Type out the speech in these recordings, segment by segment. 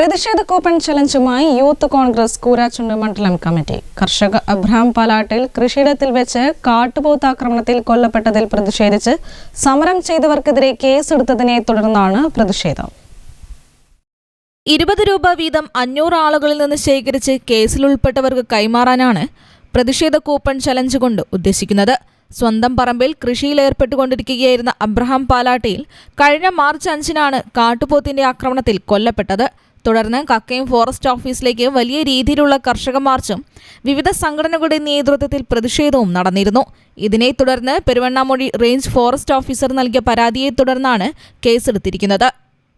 പ്രതിഷേധ കൂപ്പൺ ചലഞ്ചുമായി യൂത്ത് കോൺഗ്രസ് കൂരാച്ചുണ്ട് മണ്ഡലം കമ്മിറ്റി. കർഷക അബ്രഹാം പാലാട്ടിൽ കൃഷിയിടത്തിൽ വെച്ച് കാട്ടുപോത്ത് ആക്രമണത്തിൽ കൊല്ലപ്പെട്ടതിൽ പ്രതിഷേധിച്ച് സമരം ചെയ്തവർക്കെതിരെ കേസെടുത്തതിനെ തുടർന്നാണ് പ്രതിഷേധം. ഇരുപത് രൂപ വീതം അഞ്ഞൂറ് ആളുകളിൽ നിന്ന് ശേഖരിച്ച് കേസിൽ ഉൾപ്പെട്ടവർക്ക് കൈമാറാനാണ് പ്രതിഷേധ കൂപ്പൺ ചലഞ്ച് കൊണ്ട് ഉദ്ദേശിക്കുന്നത്. സ്വന്തം പറമ്പിൽ കൃഷിയിൽ ഏർപ്പെട്ടുകൊണ്ടിരിക്കുകയായിരുന്ന അബ്രഹാം പാലാട്ടിയിൽ കഴിഞ്ഞ മാർച്ച് അഞ്ചിനാണ് കാട്ടുപോത്തിന്റെ ആക്രമണത്തിൽ കൊല്ലപ്പെട്ടത്. തുടർന്ന് കക്കയം ഫോറസ്റ്റ് ഓഫീസിലേക്ക് വലിയ രീതിയിലുള്ള കർഷക മാർച്ചും വിവിധ സംഘടനകളുടെ നേതൃത്വത്തിൽ പ്രതിഷേധവും നടന്നിരുന്നു. ഇതിനെ തുടർന്ന് പെരുവണ്ണാമൊഴി റേഞ്ച് ഫോറസ്റ്റ് ഓഫീസർ നൽകിയ പരാതിയെ തുടർന്നാണ് കേസെടുത്തിരിക്കുന്നത്.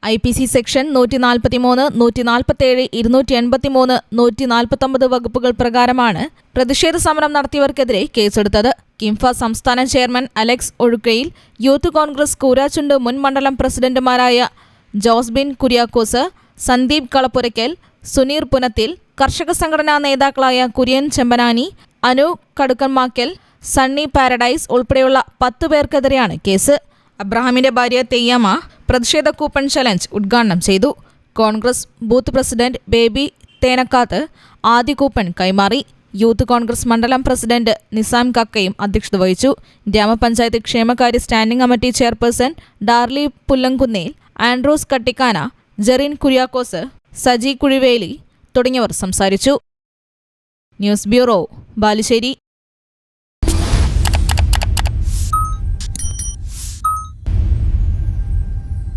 ഐ പി സി സെക്ഷൻ നൂറ്റി നാൽപ്പത്തിമൂന്ന് നൂറ്റി നാൽപ്പത്തേഴ് ഇരുന്നൂറ്റി എൺപത്തിമൂന്ന് നൂറ്റി നാൽപ്പത്തൊമ്പത് വകുപ്പുകൾ പ്രകാരമാണ് പ്രതിഷേധ സമരം നടത്തിയവർക്കെതിരെ കേസെടുത്തത്. കിംഫ സംസ്ഥാന chairman Alex ഒഴുക്കയിൽ youth Congress Koorachundu മുൻ മണ്ഡലം പ്രസിഡന്റുമാരായ ജോസ്ബിൻ കുര്യാക്കോസ് സന്ദീപ് കളപ്പുരയ്ക്കൽ സുനീർ പുനത്തിൽ കർഷക സംഘടനാ നേതാക്കളായ കുര്യൻ ചെമ്പനാനി അനു കടുക്കന്മാക്കൽ സണ്ണി പാരഡൈസ് ഉൾപ്പെടെയുള്ള പത്തു പേർക്കെതിരെയാണ് കേസ്. അബ്രഹാമിന്റെ ഭാര്യ തെയ്യാമ പ്രതിഷേധ കൂപ്പൺ ചലഞ്ച് ഉദ്ഘാടനം ചെയ്തു. Congress booth president Baby Thenakkath ആദ്യ കൂപ്പൺ കൈമാറി. യൂത്ത് കോൺഗ്രസ് മണ്ഡലം പ്രസിഡന്റ് നിസാം കക്കയും അധ്യക്ഷത വഹിച്ചു. ഗ്രാമപഞ്ചായത്ത് ക്ഷേമകാര്യ standing committee chairperson Darly Pullankunnel Andros Kattikkana Jerin Kuriakose Saji Kuzhiveli തുടങ്ങിയവർ സംസാരിച്ചു. News bureau Balussery.